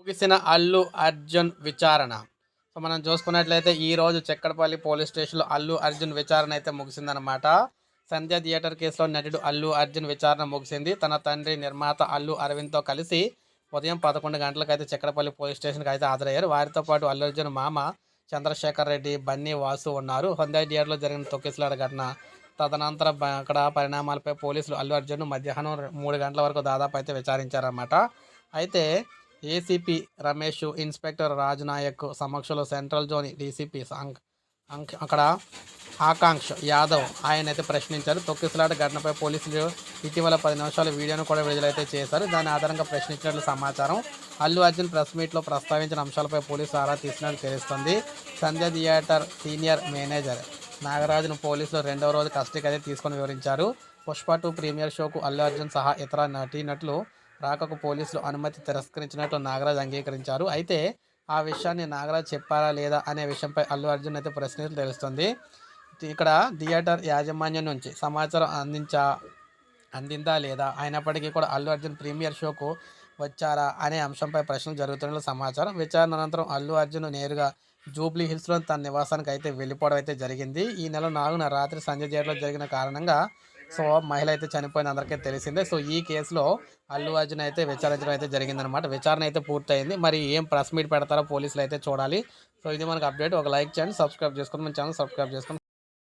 ముగిసిన అల్లు అర్జున్ విచారణ. సో మనం చూసుకున్నట్లయితే ఈరోజు చెక్కడపల్లి పోలీస్ స్టేషన్లో అల్లు అర్జున్ విచారణ అయితే ముగిసిందనమాట సంధ్య థియేటర్ కేసులో నటుడు అల్లు అర్జున్ విచారణ ముగిసింది. తన తండ్రి నిర్మాత అల్లు అరవింద్తో కలిసి ఉదయం పదకొండు గంటలకు అయితే చెక్కడపల్లి పోలీస్ స్టేషన్కి అయితే హాజరయ్యారు. వారితో పాటు అల్లు అర్జున్ మామ చంద్రశేఖర్ రెడ్డి బన్నీ వాసు ఉన్నారు. హొందా థియేటర్లో జరిగిన తొక్కిసలాడ ఘటన తదనంతరం అక్కడ పరిణామాలపై పోలీసులు అల్లు అర్జున్ మధ్యాహ్నం మూడు గంటల వరకు దాదాపు అయితే విచారించారన్నమాట. అయితే ఏసీపీ రమేష్ ఇన్స్పెక్టర్ రాజ్ నాయక్ సమక్షంలో సెంట్రల్ జోన్ డీసీపీ అంక్- అక్కడ ఆకాంక్ష యాదవ్ ఆయన అయితే ప్రశ్నించారు. తొక్కిసలాట ఘటనపై పోలీసులు ఇటీవల పది నిమిషాల వీడియోను కూడా విడుదలైతే చేశారు. దాని ఆధారంగా ప్రశ్నించినట్లు సమాచారం అల్లు అర్జున్ ప్రెస్ మీట్లో ప్రస్తావించిన అంశాలపై పోలీసులు ఆరా తీసినట్లు తెలుస్తుంది. సంధ్య థియేటర్ సీనియర్ మేనేజర్ నాగరాజును పోలీసులు రెండవ రోజు కస్టడీకి అయితే తీసుకొని వివరించారు. పుష్ప టూ ప్రీమియర్ షోకు అల్లు అర్జున్ సహా ఇతర నటీనట్లు రాకకు పోలీసులు అనుమతి తిరస్కరించినట్లు నాగరాజ్ అంగీకరించారు. అయితే ఆ విషయాన్ని నాగరాజ్ చెప్పారా లేదా అనే విషయంపై అల్లు అర్జున్ అయితే ప్రశ్నించడం తెలుస్తుంది. ఇక్కడ థియేటర్ యాజమాన్యం నుంచి సమాచారం అందించా అందిందా లేదా అయినప్పటికీ కూడా అల్లు అర్జున్ ప్రీమియర్ షోకు వచ్చారా అనే అంశంపై ప్రశ్నలు జరుగుతున్నట్లు సమాచారం. విచారణ అనంతరం అల్లు అర్జున్ నేరుగా జూబ్లీ హిల్స్లో తన నివాసానికి అయితే వెళ్ళిపోవడం అయితే జరిగింది. ఈ నెల నాలుగున రాత్రి సంజయ్ థియేటర్లో జరిగిన కారణంగా సో మహిళ అయితే చనిపోయింది అందరికీ తెలిసిందే. సో ఈ కేసులో అల్లు అర్జున్ అయితే విచారించడం అయితే జరిగిందనమాట విచారణ అయితే పూర్తయింది. మరి ఏం ప్రెస్ మీట్ పెడతారో పోలీసులు అయితే చూడాలి. సో ఇది మనకు అప్డేట్. ఒక లైక్ చేయండి సబ్స్క్రైబ్ చేసుకొని మన ఛానల్ సబ్స్క్రైబ్ చేసుకొని